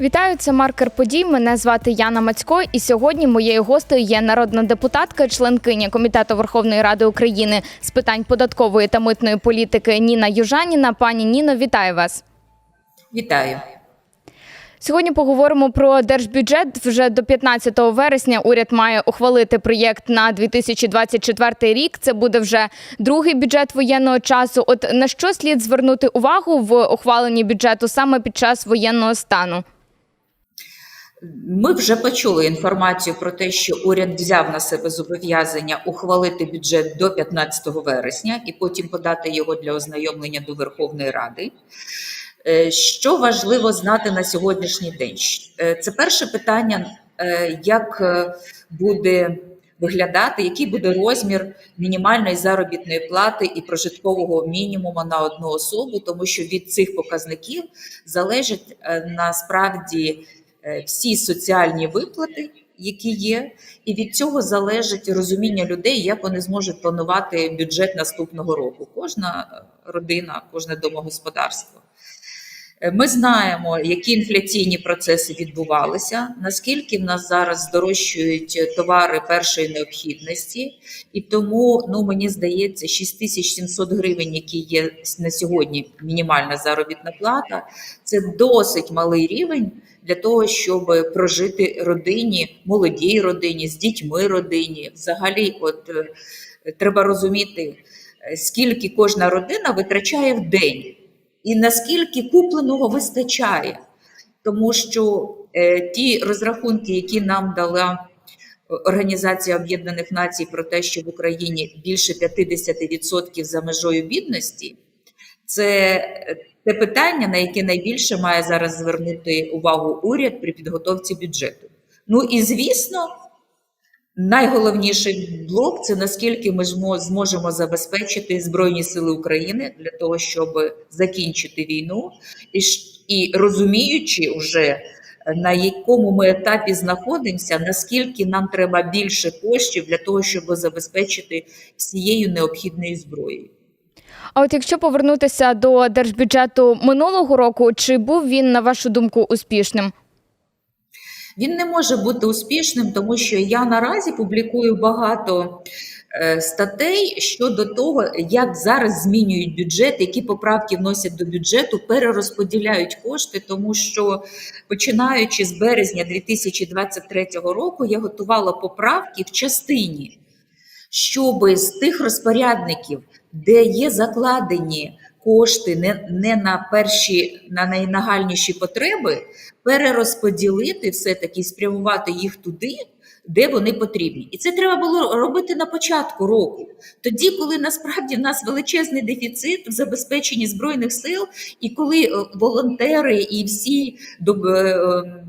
Вітаю, це маркер подій. Мене звати Яна Мацько, і сьогодні моєю гостею є народна депутатка, членкиня комітету Верховної Ради України з питань податкової та митної політики Ніна Южаніна. Пані Ніно, вітаю вас. Вітаю. Сьогодні поговоримо про держбюджет. Вже до 15 вересня уряд має ухвалити проєкт на 2024 рік. Це буде вже другий бюджет воєнного часу. От на що слід звернути увагу в ухваленні бюджету саме під час воєнного стану? Ми вже почули інформацію про те, що уряд взяв на себе зобов'язання ухвалити бюджет до 15 вересня і потім подати його для ознайомлення до Верховної Ради. Е, Що важливо знати на сьогоднішній день? Е, Це перше питання, е, як буде виглядати, який буде розмір мінімальної заробітної плати і прожиткового мінімуму на одну особу, тому що від цих показників залежить насправді всі соціальні виплати, які є, і від цього залежить розуміння людей, як вони зможуть планувати бюджет наступного року. Кожна родина, кожне домогосподарство. Е, Ми знаємо, які інфляційні процеси відбувалися, наскільки в нас зараз здорожчують товари першої необхідності, і тому ну мені здається, 6700 гривень, які є на сьогодні мінімальна заробітна плата, це досить малий рівень для того, щоб прожити родині, молодій родині, з дітьми родині. Взагалі, от е, треба розуміти, е, скільки кожна родина витрачає в день і наскільки купленого вистачає, тому що е, ті розрахунки, які нам дала Організація Об'єднаних Націй про те, що в Україні більше 50% за межою бідності, це е, те питання, на яке найбільше має зараз звернути увагу уряд при підготовці бюджету. Ну і звісно, найголовніший блок це наскільки ми змо- зможемо забезпечити Збройні Сили України для того, щоб закінчити війну, і, і розуміючи вже на якому ми етапі знаходимося, наскільки нам треба більше коштів для того, щоб забезпечити всією необхідною зброєю. А от якщо повернутися до держбюджету минулого року, чи був він, на вашу думку, успішним? Він не може бути успішним, тому що я наразі публікую багато е, статей щодо того, як зараз змінюють бюджет, які поправки вносять до бюджету, перерозподіляють кошти, тому що починаючи з березня 2023 року, я готувала поправки в частині, щоб з тих розпорядників, де є закладені кошти не, не на перші, на найнагальніші потреби, перерозподілити все-таки спрямувати їх туди, де вони потрібні. І це треба було робити на початку року. Тоді, коли насправді в нас величезний дефіцит в забезпеченні збройних сил, і коли е, волонтери і всі е,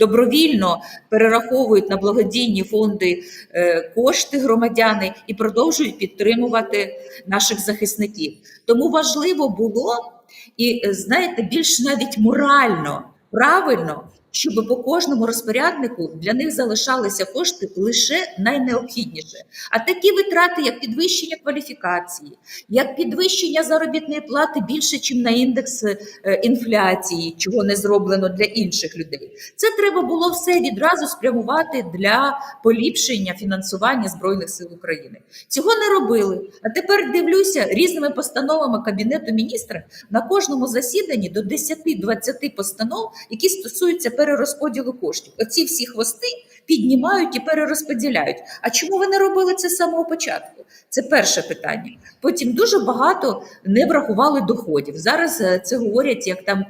добровільно перераховують на благодійні фонди е, кошти громадяни і продовжують підтримувати наших захисників. Тому важливо було і е, знаєте, більш навіть морально правильно, щоб по кожному розпоряднику для них залишалися кошти лише найнеобхідніше. А такі витрати, як підвищення кваліфікації, як підвищення заробітної плати більше, ніж на індекс е, інфляції, чого не зроблено для інших людей. Це треба було все відразу спрямувати для поліпшення фінансування збройних сил України. Цього не робили. А тепер дивлюся різними постановами кабінету міністра на кожному засіданні до 10-20 постанов, які стосуються перерозподілу коштів. Оці всі хвости піднімають і перерозподіляють. А чому ви не робили це з самого початку? Це перше питання. Потім дуже багато не врахували доходів. Зараз е, це говорять як там.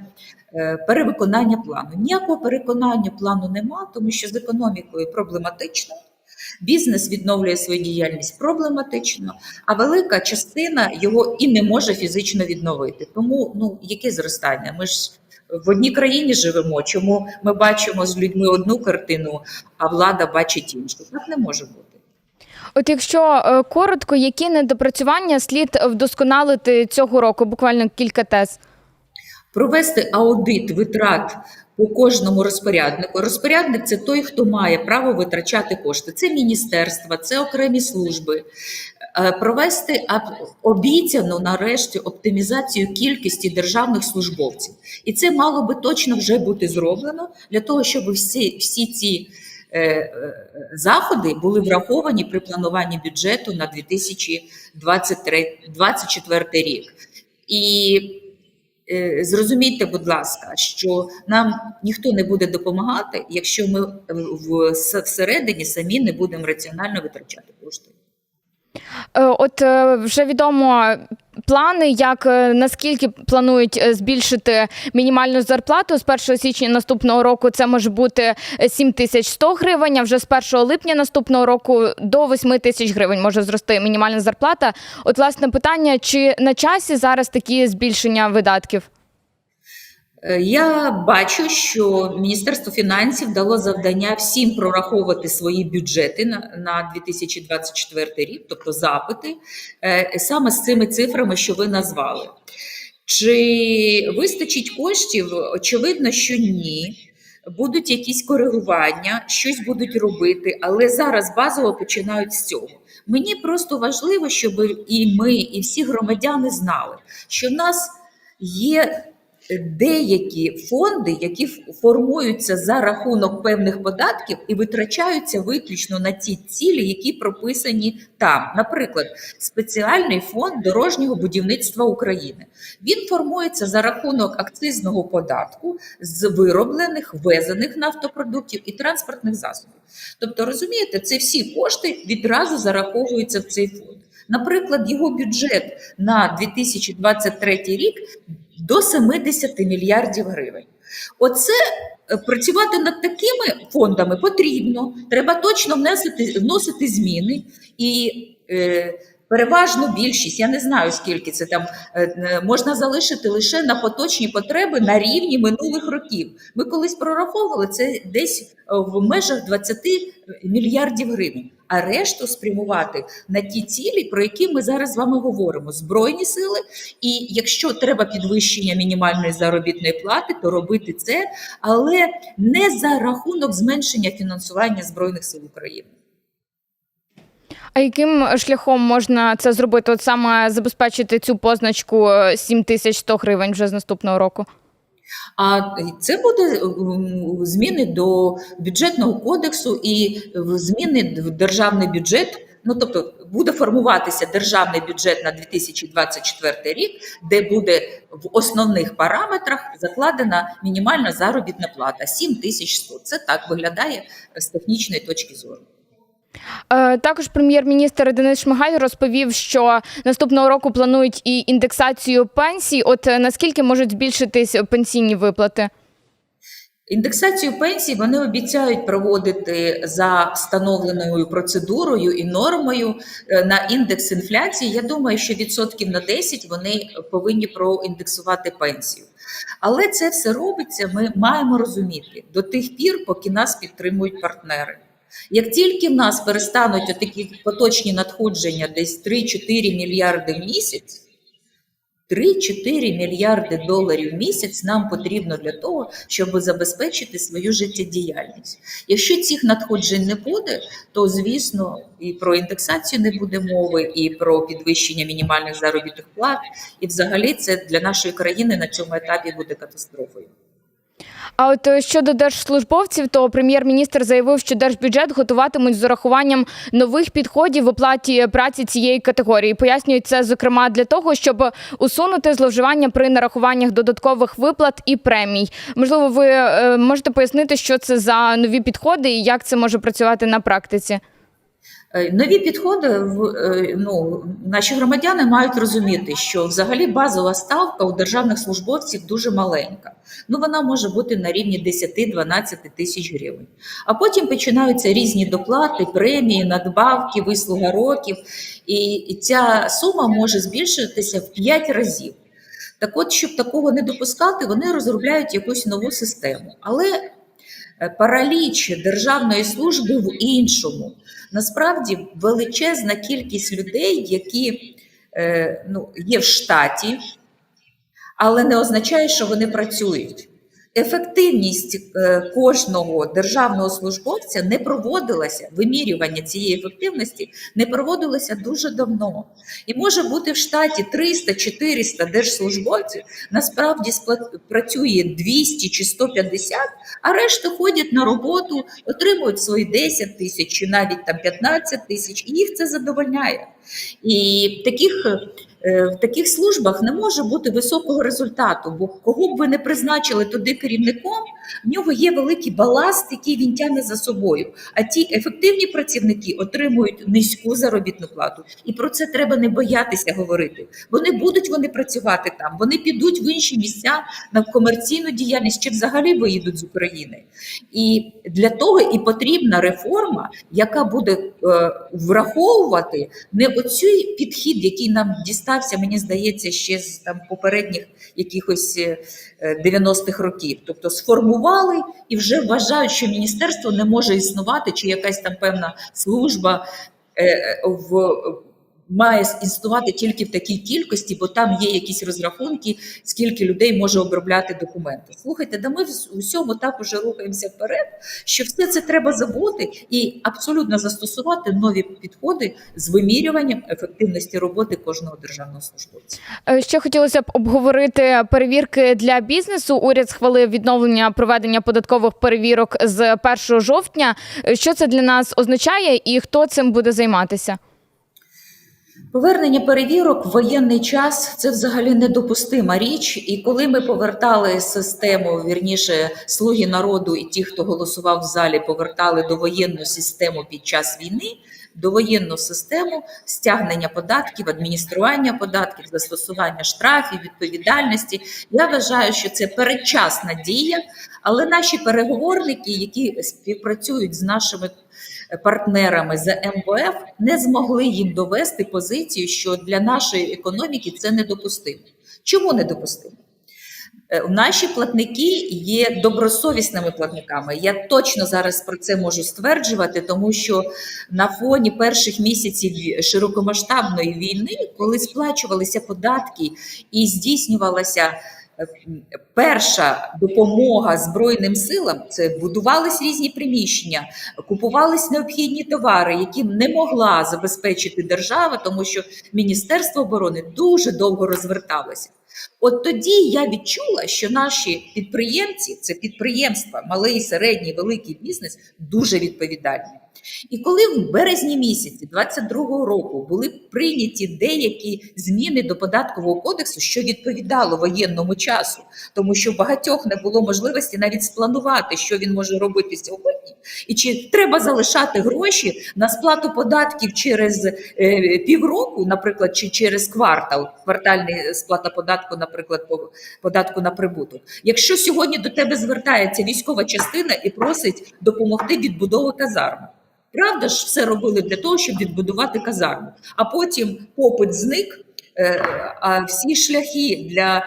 е, Перевиконання плану. Ніякого переконання плану нема, тому що з економікою проблематично. Бізнес відновлює свою діяльність проблематично, а велика частина його і не може фізично відновити. Тому ну яке зростання? Ми ж в одній країні живемо. Чому ми бачимо з людьми одну картину, а влада бачить іншу? Так не може бути. От якщо е, коротко, які недопрацювання слід вдосконалити цього року? Буквально кілька тез. Провести аудит витрат по кожному розпоряднику. Розпорядник це той, хто має право витрачати кошти. Це міністерства, це окремі служби. Е, провести обіцяну нарешті оптимізацію кількості державних службовців. І це мало би точно вже бути зроблено для того, щоб всі, всі ці е, е, заходи були враховані при плануванні бюджету на 2024 рік. І зрозумійте, будь ласка, що нам ніхто не буде допомагати, якщо ми в всередині самі не будемо раціонально витрачати кошти. Е, От е, вже відомо плани, як е, наскільки планують збільшити мінімальну зарплату з 1 січня наступного року. Це може бути е, 7100 гривень. А вже з 1 липня наступного року до 8 тисяч гривень може зрости мінімальна зарплата. От власне питання: чи на часі зараз такі збільшення видатків? Е, Я бачу, що Міністерство фінансів дало завдання всім прораховувати свої бюджети на, на 2024 рік, тобто запити, е, саме з цими цифрами, що ви назвали. Чи вистачить коштів? Очевидно, що ні. Будуть якісь коригування, щось будуть робити, але зараз базово починають з цього. Мені просто важливо, щоб і ми, і всі громадяни знали, що в нас є деякі фонди, які формуються за рахунок певних податків і витрачаються виключно на ті цілі, які прописані там. Наприклад, спеціальний фонд дорожнього будівництва України. Він формується за рахунок акцизного податку з вироблених, ввезених нафтопродуктів і транспортних засобів. Тобто, розумієте, це всі кошти відразу зараховуються в цей фонд. Наприклад, його бюджет на 2023 рік до 70 мільярдів гривень. Оце е, працювати над такими фондами потрібно. Треба точно вносити, вносити зміни і е, переважну більшість, я не знаю скільки це там е, е, можна залишити лише на поточні потреби на рівні минулих років. Ми колись прораховували це десь в межах 20 мільярдів гривень. А решту спрямувати на ті цілі, про які ми зараз з вами говоримо: збройні сили. І якщо треба підвищення мінімальної заробітної плати, то робити це, але не за рахунок зменшення фінансування збройних сил України. А яким шляхом можна це зробити? От саме забезпечити цю позначку е, 7100 гривень вже з наступного року? А це буде зміни до бюджетного кодексу і зміни в державний бюджет. Ну тобто буде формуватися державний бюджет на 2024 рік, де буде в основних параметрах закладена мінімальна заробітна плата 7100. Це так виглядає з технічної точки зору. Е, Також прем'єр-міністр Денис Шмигаль розповів, що наступного року планують і індексацію пенсій. От е, наскільки можуть збільшитись пенсійні виплати? Індексацію пенсій вони обіцяють проводити за встановленою процедурою і нормою е, на індекс інфляції. Я думаю, що відсотків на 10 вони повинні проіндексувати пенсію. Але це все робиться. Ми маємо розуміти до тих пір, поки нас підтримують партнери. Як тільки в нас перестануть такі поточні надходження, десь 3-4 мільярди в місяць. 3-4 мільярди доларів в місяць нам потрібно для того, щоб забезпечити свою життєдіяльність. Якщо цих надходжень не буде, то звісно і про індексацію не буде мови, і про підвищення мінімальних заробітних плат. І взагалі це для нашої країни на цьому етапі буде катастрофою. А от е, щодо держслужбовців, то прем'єр-міністр заявив, що держбюджет готуватимуть з урахуванням нових підходів в оплаті праці цієї категорії. Пояснюють це зокрема для того, щоб усунути зловживання при нарахуваннях додаткових виплат і премій. Можливо, ви е, можете пояснити, що це за нові підходи і як це може працювати на практиці? Е, Нові підходи в е, ну, наші громадяни мають розуміти, що взагалі базова ставка у державних службовців дуже маленька. Ну вона може бути на рівні 10-12 тисяч гривень. А потім починаються різні доплати, премії, надбавки, вислуга років, і ця сума може збільшитися в 5 разів. Так от, щоб такого не допускати, вони розробляють якусь нову систему. Але е, параліч державної служби в іншому. Насправді величезна кількість людей, які е, ну, є в штаті, але не означає, що вони працюють. Ефективність е, кожного державного службовця не проводилася, вимірювання цієї ефективності не проводилося дуже давно. І може бути в штаті 300-400 держслужбовців, насправді працює 200 чи 150, а решта ходять на роботу, отримують свої 10 тисяч чи навіть там 15 тисяч, і їх це задовольняє. І в таких, е, в таких службах не може бути високого результату, бо кого б ви не призначили туди керівником, в нього є великий баласт, який він тягне за собою. А ті ефективні працівники отримують низьку заробітну плату. І про це треба не боятися говорити. Бо не будуть вони працювати там, вони підуть в інші місця на комерційну діяльність чи взагалі виїдуть з України. І для того і потрібна реформа, яка буде враховувати не оцей підхід, який нам дістався, мені здається, ще з там попередніх якихось е, е, 90-х років. Тобто сформували і вже вважають, що міністерство не може існувати, чи якась там певна служба е, в. Має існувати тільки в такій кількості, бо там є якісь розрахунки, скільки людей може обробляти документи. Слухайте, да ми в усьому так уже рухаємося вперед, що все це треба забути і абсолютно застосувати нові підходи з вимірюванням ефективності роботи кожного державного службовця. Е, Ще хотілося б обговорити перевірки для бізнесу. Уряд схвалив відновлення проведення податкових перевірок з 1 жовтня. Е, Що це для нас означає, і хто цим буде займатися? Повернення перевірок в воєнний час це взагалі недопустима річ. І коли ми повертали систему, вірніше слуги народу і ті, хто голосував в залі, повертали до воєнну систему під час війни, довоєнну систему стягнення податків, адміністрування податків, застосування штрафів, відповідальності. Я вважаю, що це передчасна дія, але наші переговорники, які співпрацюють з нашими партнерами з МВФ, не змогли їм довести позицію, що для нашої економіки це недопустимо. Чому недопустимо? Е, Наші платники є добросовісними платниками. Я точно зараз про це можу стверджувати, тому що на фоні перших місяців широкомасштабної війни, коли сплачувалися податки і здійснювалася перша допомога Збройним силам, це будувались різні приміщення, купувались необхідні товари, які не могла забезпечити держава, тому що Міністерство оборони дуже довго розверталося. От тоді я відчула, що наші підприємці, це підприємства, малий, середній, великий бізнес, дуже відповідальні. І коли в березні місяці 22-го року були прийняті деякі зміни до податкового кодексу, що відповідало воєнному часу, тому що багатьох не було можливості навіть спланувати, що він може робити сьогодні, і чи треба залишати гроші на сплату податків через е, півроку, наприклад, чи через квартал, квартальний сплата податку, наприклад, по податку на прибуток. Якщо сьогодні до тебе звертається військова частина і просить допомогти відбудови казарми. Правда ж, все робили для того, щоб відбудувати казарму. А потім попит зник, е, а всі шляхи для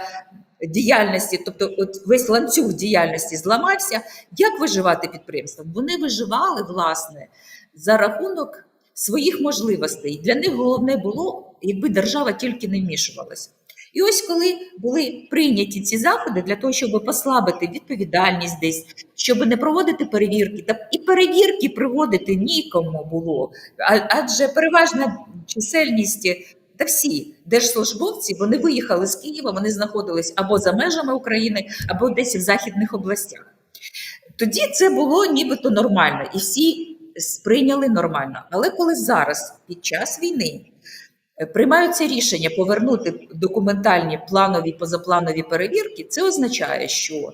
діяльності, тобто от весь ланцюг діяльності зламався. Як виживати підприємствам? Вони виживали власне за рахунок своїх можливостей. Для них головне було, якби держава тільки не вмішувалася. І ось коли були прийняті ці заходи для того, щоб послабити відповідальність десь, щоб не проводити перевірки, та і перевірки проводити нікому було, адже переважна чисельність та всі держслужбовці вони виїхали з Києва, вони знаходились або за межами України, або десь в західних областях. Тоді це було нібито нормально, і всі сприйняли нормально. Але коли зараз, під час війни, приймаються рішення повернути документальні планові позапланові перевірки, це означає, що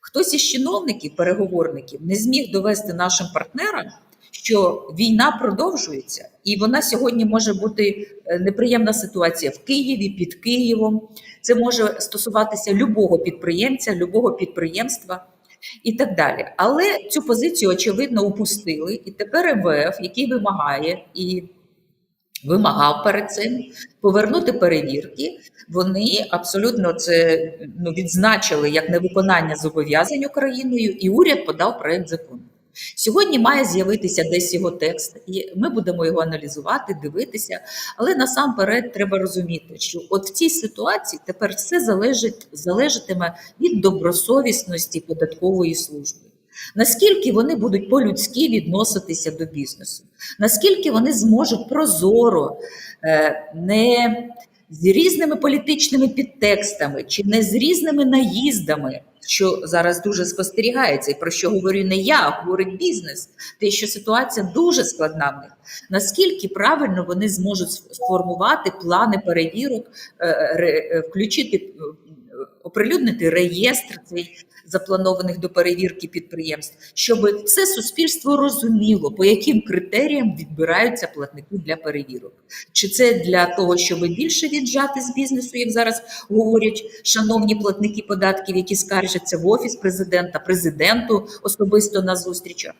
хтось із чиновників, переговорників не зміг довести нашим партнерам, що війна продовжується, і вона сьогодні може бути е, неприємна ситуація в Києві, під Києвом. Це може стосуватися любого підприємця, любого підприємства і так далі. Але цю позицію очевидно упустили, і тепер МВФ, який вимагає і вимагав перед цим повернути перевірки. Вони абсолютно це ну, відзначили як невиконання зобов'язань Україною, і уряд подав проект закону. Сьогодні має з'явитися десь його текст, і ми будемо його аналізувати, дивитися. Але насамперед треба розуміти, що от в цій ситуації тепер все залежить, залежатиме від добросовісності податкової служби. Наскільки вони будуть по-людськи відноситися до бізнесу, наскільки вони зможуть прозоро, е, не з різними політичними підтекстами чи не з різними наїздами, що зараз дуже спостерігається, і про що говорю не я, а говорить бізнес, те, що ситуація дуже складна в них. Наскільки правильно вони зможуть сформувати плани перевірок, е, е, включити, оприлюднити реєстр цей запланованих до перевірки підприємств, щоб все суспільство розуміло, по яким критеріям відбираються платники для перевірок. Чи це для того, щоб більше віджати з бізнесу, як зараз говорять шановні платники податків, які скаржаться в офіс президента, президенту особисто на зустрічах?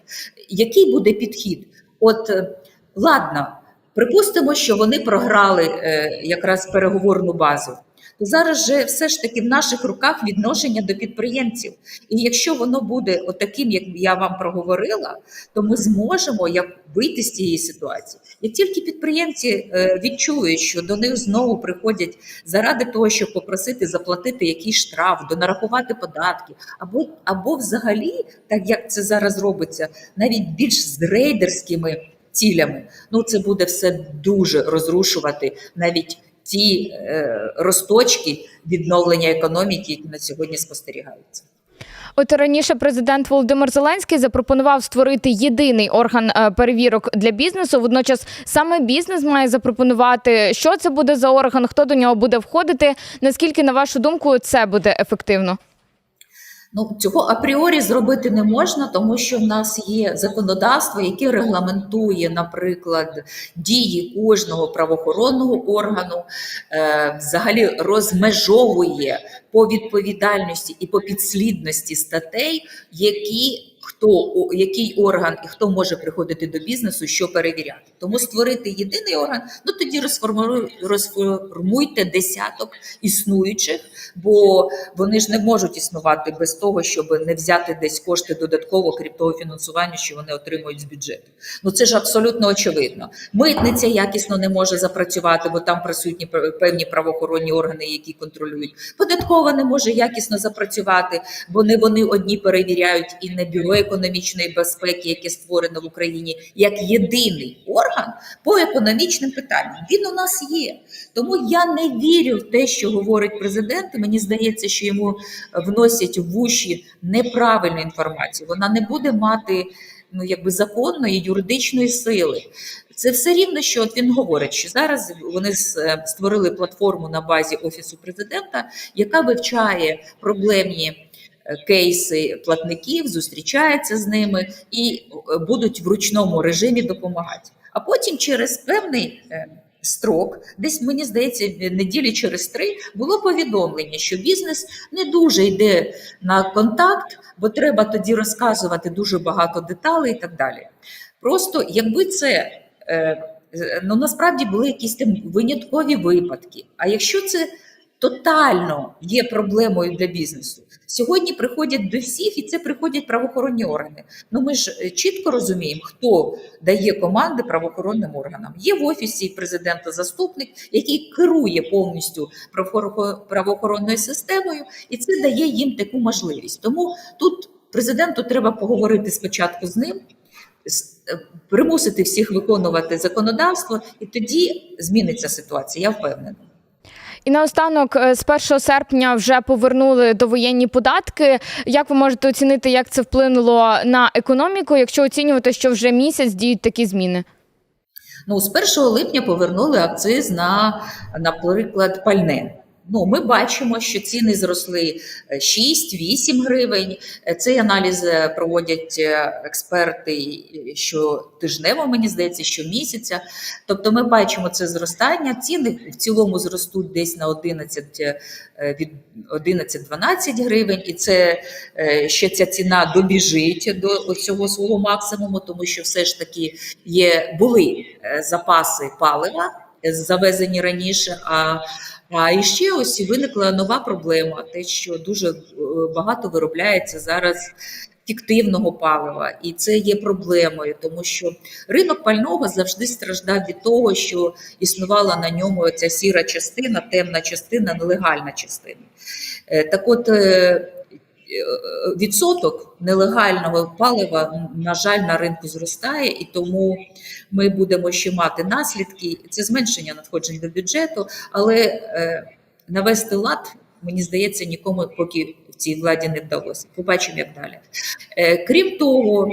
Який буде підхід? От е, ладно, припустимо, що вони програли е, якраз переговорну базу. То зараз же все ж таки в наших руках відношення до підприємців. І якщо воно буде отаким, як я вам проговорила, то ми зможемо як вийти з цієї ситуації. Як тільки підприємці е, відчують, що до них знову приходять заради того, щоб попросити заплатити якийсь штраф, донарахувати податки, або, або взагалі, так як це зараз робиться, навіть більш з рейдерськими цілями, ну це буде все дуже розрушувати навіть ті е, розточки відновлення економіки, які на сьогодні спостерігаються. От раніше президент Володимир Зеленський запропонував створити єдиний орган е, перевірок для бізнесу. Водночас саме бізнес має запропонувати, що це буде за орган, хто до нього буде входити. Наскільки, на вашу думку, це буде ефективно? Ну, цього апріорі зробити не можна, тому що в нас є законодавство, яке регламентує, наприклад, дії кожного правоохоронного органу, е, взагалі розмежовує по відповідальності і по підслідності статей, які хто який орган і хто може приходити до бізнесу, що перевіряти. Тому створити єдиний орган, ну тоді розформуй- розформуйте десяток існуючих, бо вони ж не можуть існувати без того, щоб не взяти десь кошти додатково, крім того фінансування, що вони отримують з бюджету. Ну це ж абсолютно очевидно. Митниця якісно не може запрацювати, бо там присутні певні правоохоронні органи, які контролюють. Податкова не може якісно запрацювати, бо не вони одні перевіряють і не бюро економічної безпеки, яке створено в Україні як єдиний орган по економічним питанням. Він у нас є. Тому я не вірю в те, що говорить президент. Мені здається, що йому вносять в уші неправильну інформацію. Вона не буде мати ну якби законної юридичної сили. Це все рівно, що от він говорить, що зараз вони створили платформу на базі офісу президента, яка вивчає проблемні. Кейси платників зустрічається з ними і е, будуть в ручному режимі допомагати. А потім через певний е, строк, десь мені здається, неділі через три було повідомлення, що бізнес не дуже йде на контакт, бо треба тоді розказувати дуже багато деталей і так далі. Просто якби це е, ну насправді були якісь там виняткові випадки. А якщо це тотально є проблемою для бізнесу, сьогодні приходять до всіх, і це приходять правоохоронні органи. Ну ми ж е, чітко розуміємо, хто дає команди правоохоронним органам. Є в офісі президента заступник, який керує повністю правоохоро- правоохоронною системою, і це дає їм таку можливість. Тому тут президенту треба поговорити спочатку з ним. е, Примусити всіх виконувати законодавство, і тоді зміниться ситуація. Я впевнена. І наостанок, е, з 1 серпня вже повернули довоєнні податки. Як ви можете оцінити, як це вплинуло на економіку, якщо оцінювати, що вже місяць діють такі зміни? Ну, з 1 липня повернули акциз на, наприклад, пальне. Ну, ми бачимо, що ціни зросли е, 6-8 гривень. Е, Цей аналіз е, проводять е, експерти е, щотижнево, мені здається, щомісяця. Тобто ми бачимо це зростання. Ціни в цілому зростуть десь на 11, е, від 11-12 гривень, і це е, ще ця ціна добіжить до цього свого максимуму, тому що все ж таки є були е, запаси палива е, завезені раніше. А а і ще ось виникла нова проблема: те, що дуже е, багато виробляється зараз фіктивного палива, і це є проблемою, тому що ринок пального завжди страждав від того, що існувала на ньому ця сіра частина, темна частина, нелегальна частина. Е, Так от. Відсоток нелегального палива, на жаль, на ринку зростає, і тому ми будемо ще мати наслідки. Це зменшення надходжень до бюджету, але е, навести лад, мені здається, нікому поки в цій владі не вдалося. Побачимо, як далі. Е, крім того,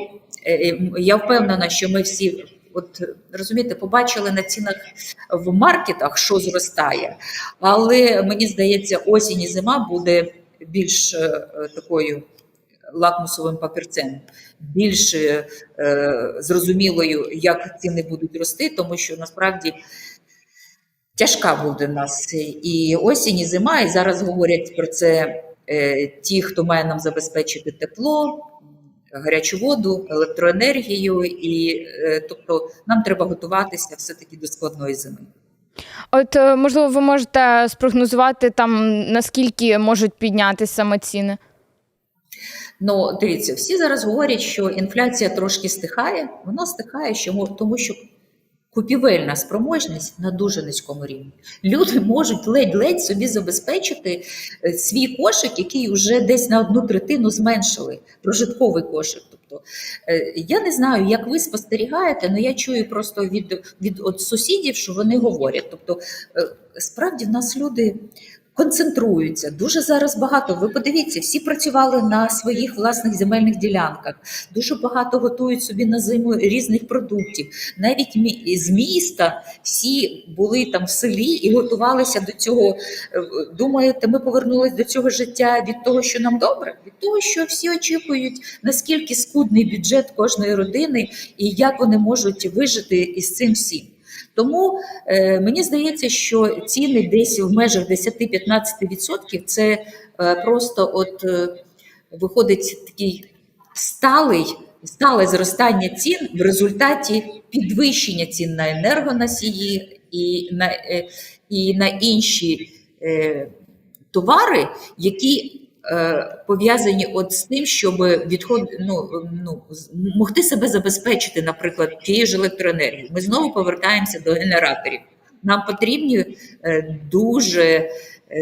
е, я впевнена, що ми всі. От розумієте, побачили на цінах в маркетах, що зростає, але мені здається, осінь і зима буде більш е, такою лакмусовим папірцем, більш е, зрозумілою, як ціни будуть рости, тому що насправді тяжка буде нас і осінь, і зима, і зараз говорять про це е, ті, хто має нам забезпечити тепло, гарячу воду, електроенергію, і е, тобто нам треба готуватися все-таки до складної зими. От е, можливо, ви можете спрогнозувати там наскільки можуть піднятися саме ціни? Ну, дивіться, всі зараз говорять, що інфляція трошки стихає. Вона стихає, що тому що купівельна спроможність на дуже низькому рівні. Люди можуть ледь-ледь собі забезпечити е, свій кошик, який вже десь на одну третину зменшили, прожитковий кошик. Тобто, е, я не знаю, як ви спостерігаєте, але я чую просто від, від от сусідів, що вони говорять. Тобто, е, справді в нас люди концентруються. Дуже зараз багато. Ви подивіться, всі працювали на своїх власних земельних ділянках. Дуже багато готують собі на зиму різних продуктів. Навіть з міста всі були там в селі і готувалися до цього. Е, Думаєте, ми повернулись до цього життя від того, що нам добре? Від того, що всі очікують, наскільки скудний бюджет кожної родини і як вони можуть вижити із цим всім. Тому е, мені здається, що ціни десь в межах 10-15% це е, просто от е, виходить такий сталий, стале зростання цін в результаті підвищення цін на енергоносії і на, е, і на інші е, товари, які пов'язані от з тим, щоб відход, ну, ну, могти себе забезпечити, наприклад, тією ж електроенергією. Ми знову повертаємося до генераторів. Нам потрібні е, дуже е,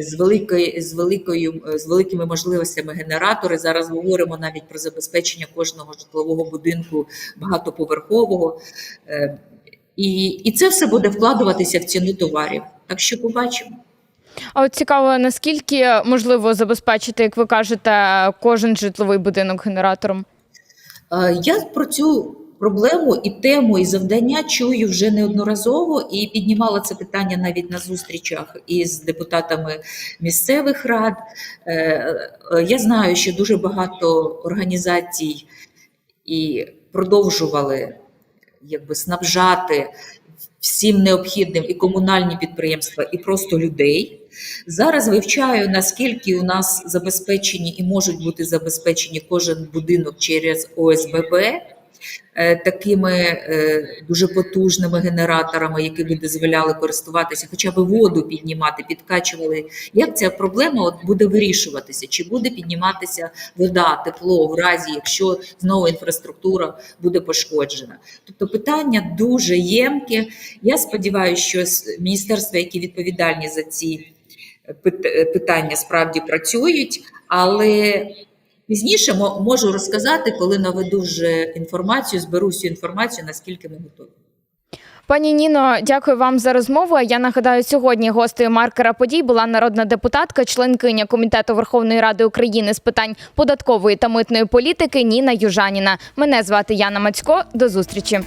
з великою з великою е, з великими можливостями генератори. Зараз говоримо навіть про забезпечення кожного житлового будинку багатоповерхового. Е, І, і це все буде вкладуватися в ціну товарів. Так що побачимо. А от цікаво, наскільки можливо забезпечити, як ви кажете, кожен житловий будинок генератором? Е, Я про цю проблему і тему, і завдання чую вже неодноразово і піднімала це питання навіть на зустрічах із депутатами місцевих рад. Е, е, Я знаю, що дуже багато організацій і продовжували якби снабжати всім необхідним і комунальні підприємства, і просто людей. Зараз вивчаю, наскільки у нас забезпечені і можуть бути забезпечені кожен будинок через ОСББ. Е, Такими е, дуже потужними генераторами, які би дозволяли користуватися, хоча б воду піднімати, підкачували. Як ця проблема от буде вирішуватися? Чи буде підніматися вода, тепло в разі, якщо знову інфраструктура буде пошкоджена? Тобто питання дуже ємке. Я сподіваюся, що міністерства, які відповідальні за ці е, питання, справді працюють, але пізніше можу розказати, коли наведу вже інформацію, зберу всю інформацію, наскільки ми готові. Пані Ніно, дякую вам за розмову. Я нагадаю, сьогодні гостею маркера подій була народна депутатка, членкиня комітету Верховної Ради України з питань податкової та митної політики Ніна Южаніна. Мене звати Яна Мацько. До зустрічі.